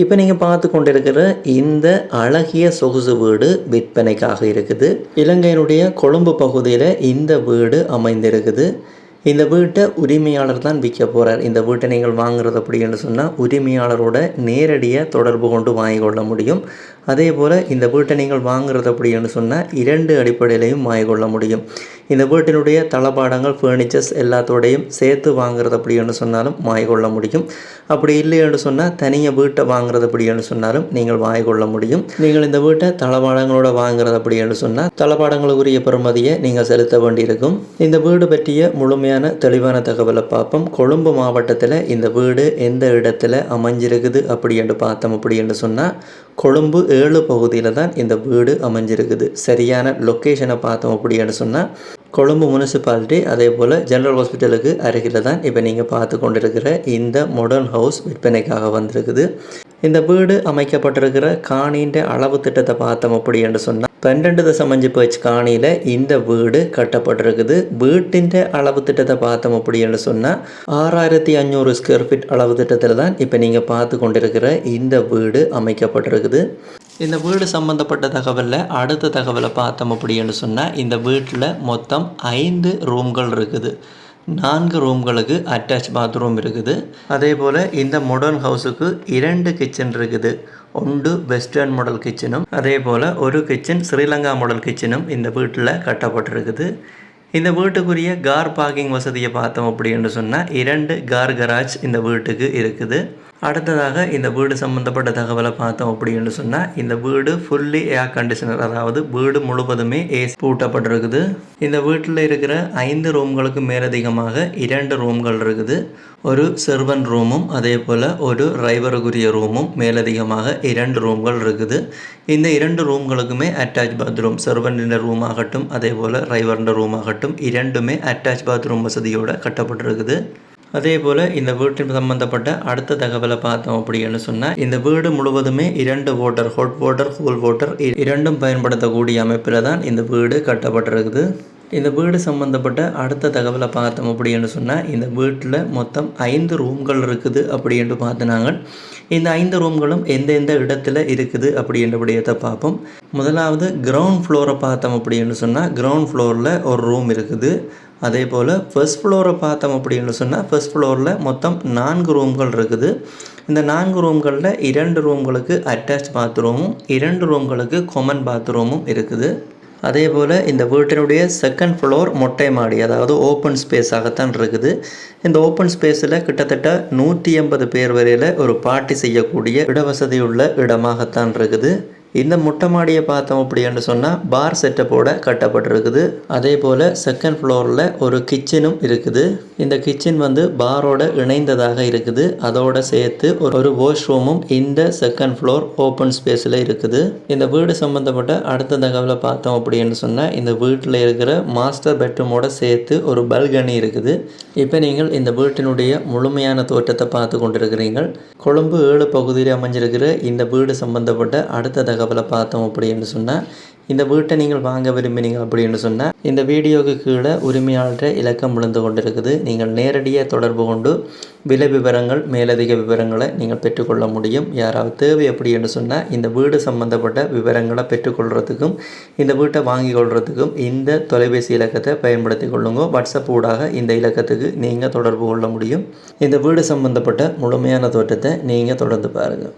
இப்போ நீங்கள் பார்த்து கொண்டிருக்கிற இந்த அழகிய சொகுசு வீடு விற்பனைக்காக இருக்குது. இலங்கையினுடைய கொழும்பு பகுதியில் இந்த வீடு அமைந்திருக்குது. இந்த வீட்டை உரிமையாளர் தான் விற்க போகிறார் இந்த வீட்டை நீங்கள் வாங்குறது அப்படின்னு சொன்னால் உரிமையாளரோட நேரடியாக தொடர்பு கொண்டு வாங்கி கொள்ள முடியும். அதே போல் இந்த வீட்டை நீங்கள் வாங்குறது அப்படின்னு சொன்னால் இரண்டு அடிப்படையிலையும் வாங்கி கொள்ள முடியும். இந்த வீட்டினுடைய தளபாடங்கள் ஃபர்னிச்சர்ஸ் எல்லாத்தோடையும் சேர்த்து வாங்குறது அப்படின்னு சொன்னாலும் வாய்கொள்ள முடியும். அப்படி இல்லைன்னு சொன்னால் தனியாக வீட்டை வாங்குறது அப்படின்னு சொன்னாலும் நீங்கள் வாய்கொள்ள கொள்ள முடியும். நீங்கள் இந்த வீட்டை தளபாடங்களோட வாங்குறது அப்படின்னு சொன்னால் தளபாடங்களுக்குரிய பெறுமதியை நீங்கள் செலுத்த வேண்டியிருக்கும். இந்த வீடு பற்றிய முழுமையான தெளிவான தகவலை பார்ப்போம். கொழும்பு மாவட்டத்தில் இந்த வீடு எந்த இடத்துல அமைஞ்சிருக்குது அப்படி என்று பார்த்தோம் அப்படி என்று சொன்னால் கொழும்பு ஏழு பகுதியில் தான் இந்த வீடு அமைஞ்சிருக்குது. சரியான லொக்கேஷனை பார்த்தோம் அப்படின்னு சொன்னால் கொழும்பு முனிசிபாலிட்டி அதே போல் ஜென்ரல் ஹாஸ்பிட்டலுக்கு அருகில் தான் இப்போ நீங்கள் பார்த்து கொண்டிருக்கிற இந்த மாடர்ன் ஹவுஸ் விற்பனைக்காக வந்திருக்குது. இந்த வீடு அமைக்கப்பட்டிருக்கிற காணின்ற அளவு திட்டத்தை பார்த்தோம் அப்படி என்று சொன்னால் பன்னெண்டு தசம் அஞ்சு பேச்சு காணியில் இந்த வீடு கட்டப்பட்டிருக்குது. வீட்டின் அளவு திட்டத்தை பார்த்தோம் அப்படி என்று சொன்னால் ஆறாயிரத்தி அஞ்சூறு ஸ்கொயர் ஃபீட் அளவு திட்டத்தில் தான் இப்போ நீங்கள் பார்த்து கொண்டிருக்கிற இந்த வீடு அமைக்கப்பட்டிருக்குது. இந்த வீடு சம்மந்தப்பட்ட தகவலில் அடுத்த தகவலை பார்த்தோம் அப்படின்னு சொன்னால் இந்த வீட்டில் மொத்தம் ஐந்து ரூம்கள் இருக்குது. நான்கு ரூம்களுக்கு அட்டாச் பாத்ரூம் இருக்குது. அதே போல் இந்த மாடர்ன் ஹவுஸுக்கு இரண்டு கிச்சன் இருக்குது. ஒன்று வெஸ்டர்ன் மாடல் கிச்சனும் அதே போல் ஒரு கிச்சன் ஸ்ரீலங்கா மாடல் கிச்சனும் இந்த வீட்டில் கட்டப்பட்டிருக்குது. இந்த வீட்டுக்குரிய கார் பார்க்கிங் வசதியை பார்த்தோம் அப்படின்னு சொன்னால் இரண்டு கார் கராஜ் இந்த வீட்டுக்கு இருக்குது. அடுத்ததாக இந்த வீடு சம்மந்தப்பட்ட தகவலை பார்த்தோம் அப்படின்னு சொன்னால் இந்த வீடு ஃபுல்லி ஏர் கண்டிஷனர் அதாவது வீடு முழுவதுமே ஏசி பூட்டப்பட்டிருக்குது. இந்த வீட்டில் இருக்கிற ஐந்து ரூம்களுக்கு மேலதிகமாக இரண்டு ரூம்கள் இருக்குது. ஒரு செர்வன் ரூமும் அதே போல் ஒரு டிரைவருக்குரிய ரூமும் மேலதிகமாக இரண்டு ரூம்கள் இருக்குது. இந்த இரண்டு ரூம்களுக்குமே அட்டாச் பாத்ரூம் செர்வனின் ரூம் ஆகட்டும் அதே போல் டிரைவரின் ரூம் ஆகட்டும் இரண்டுமே அட்டாச் பாத்ரூம் வசதியோடு கட்டப்பட்டிருக்குது. அதே போல் இந்த வீட்டின் சம்மந்தப்பட்ட அடுத்த தகவலை பார்த்தோம் அப்படின்னு சொன்னால் இந்த வீடு முழுவதுமே இரண்டு water hot water cool water இரண்டும் பயன்படுத்தக்கூடிய அமைப்பில் தான் இந்த வீடு கட்டப்பட்டிருக்குது. இந்த வீடு சம்மந்தப்பட்ட அடுத்த தகவலை பார்த்தோம் அப்படின்னு சொன்னால் இந்த வீட்டில் மொத்தம் ஐந்து ரூம்கள் இருக்குது அப்படி என்று இந்த ஐந்து ரூம்களும் எந்தெந்த இடத்துல இருக்குது அப்படின்ற விடயத்தை பார்ப்போம். முதலாவது கிரவுண்ட் ஃப்ளோரை பார்த்தோம் அப்படின்னு சொன்னால் கிரவுண்ட் ஃப்ளோரில் ஒரு ரூம் இருக்குது. அதே போல் ஃபர்ஸ்ட் ஃப்ளோரை பார்த்தோம் அப்படின்னு சொன்னால் ஃபர்ஸ்ட் ஃப்ளோரில் மொத்தம் நான்கு ரூம்கள் இருக்குது. இந்த நான்கு ரூம்களில் இரண்டு ரூம்களுக்கு அட்டாச் பாத்ரூமும் இரண்டு ரூம்களுக்கு கொமன் பாத்ரூமும் இருக்குது. அதே போல் இந்த வீட்டினுடைய செகண்ட் ஃப்ளோர் மொட்டை மாடி அதாவது ஓப்பன் ஸ்பேஸாகத்தான் இருக்குது. இந்த ஓப்பன் ஸ்பேஸில் கிட்டத்தட்ட நூற்றி எண்பது பேர் வரையில் ஒரு பார்ட்டி செய்யக்கூடிய இடவசதியுள்ள இடமாகத்தான் இருக்குது. இந்த முட்டை மாடியை பார்த்தோம் அப்படின்னு சொன்னால் பார் செட்டப்போட கட்டப்பட்டிருக்குது. அதே போல் செகண்ட் ஃப்ளோரில் ஒரு கிச்சனும் இருக்குது. இந்த கிச்சன் வந்து பாரோட இணைந்ததாக இருக்குது. அதோட சேர்த்து ஒரு ஒரு வாஷ்ரூமும் இந்த செகண்ட் ஃப்ளோர் ஓப்பன் ஸ்பேஸில் இருக்குது. இந்த வீடு சம்மந்தப்பட்ட அடுத்த தகவலை பார்த்தோம் அப்படின்னு சொன்னால் இந்த வீட்டில் இருக்கிற மாஸ்டர் பெட்ரூமோட சேர்த்து ஒரு பல்கனி இருக்குது. இப்போ நீங்கள் இந்த வீட்டினுடைய முழுமையான தோற்றத்தை பார்த்து கொண்டிருக்கிறீர்கள். கொழும்பு ஏழு பகுதியில் அமைஞ்சிருக்கிற இந்த வீடு சம்பந்தப்பட்ட அடுத்த தகவல் பார்த்தோம் அப்படின்னு சொன்னால் இந்த வீட்டை நீங்கள் வாங்க விரும்பினீங்க அப்படின்னு சொன்னால் இந்த வீடியோவுக்கு கீழே உரிமையாளர் இலக்கம் விழுந்து கொண்டிருக்குது. நீங்கள் நேரடியாக தொடர்பு கொண்டு விலை விவரங்கள் மேலதிக விவரங்களை நீங்கள் பெற்றுக்கொள்ள முடியும். யாராவது தேவை அப்படின்னு சொன்னால் இந்த வீடு சம்பந்தப்பட்ட விவரங்களை பெற்றுக்கொள்கிறதுக்கும் இந்த வீட்டை வாங்கி கொள்கிறதுக்கும் இந்த தொலைபேசி இலக்கத்தை பயன்படுத்தி கொள்ளுங்க. வாட்ஸ்அப் ஊடாக இந்த இலக்கத்துக்கு நீங்கள் தொடர்பு கொள்ள முடியும். இந்த வீடு சம்பந்தப்பட்ட முழுமையான தோற்றத்தை நீங்கள் தொடர்ந்து பாருங்கள்.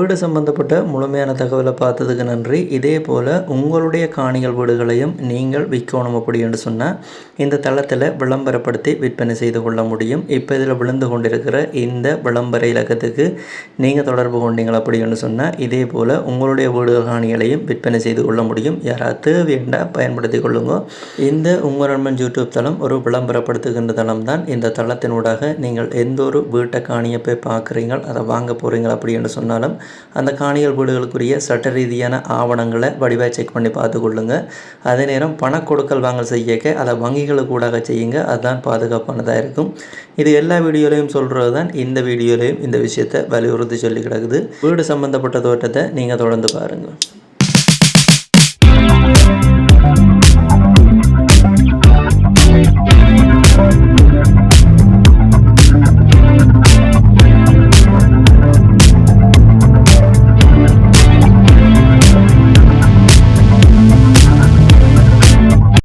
வீடு சம்பந்தப்பட்ட முழுமையான தகவலை பார்த்ததுக்கு நன்றி. இதே போல் உங்களுடைய காணிகள் வீடுகளையும் நீங்கள் விற்கணும் அப்படின்னு சொன்னால் இந்த தளத்தில் விளம்பரப்படுத்தி விற்பனை செய்து கொள்ள முடியும். இப்போ இதில் விழுந்து கொண்டிருக்கிற இந்த விளம்பர இலக்கத்துக்கு நீங்கள் தொடர்பு கொண்டீங்க அப்படின்னு சொன்னால் இதே போல் உங்களுடைய வீடு காணிகளையும் விற்பனை செய்து கொள்ள முடியும். யாராவது தேவையண்டா பயன்படுத்தி கொள்ளுங்க. இந்த உங்கள் நண்பன் யூடியூப் தளம் ஒரு விளம்பரப்படுத்துகின்ற தளம் தான் இந்த தளத்தினூடாக நீங்கள் எந்த ஒரு வீட்டை காணியை போய் பார்க்குறீங்க அதை வாங்க போகிறீங்க அப்படின்னு சொன்னாலும் அந்த காணிகள் வீடுகளுக்குரிய சட்ட ரீதியான ஆவணங்களை வடிவாக செக் பண்ணி பார்த்துக்கொள்ளுங்க. அதே நேரம் பண கொடுக்கல் வாங்கல் செய்யக்க அதை வங்கிகளுக்கு ஊடாக செய்யுங்க. அதுதான் பாதுகாப்பானதாக இருக்கும். இது எல்லா வீடியோலையும் சொல்கிறது தான் இந்த வீடியோலையும் இந்த விஷயத்தை வலியுறுத்தி சொல்லி கிடக்குது. வீடு சம்மந்தப்பட்ட தோட்டத்தை நீங்கள் தொடர்ந்து பாருங்கள்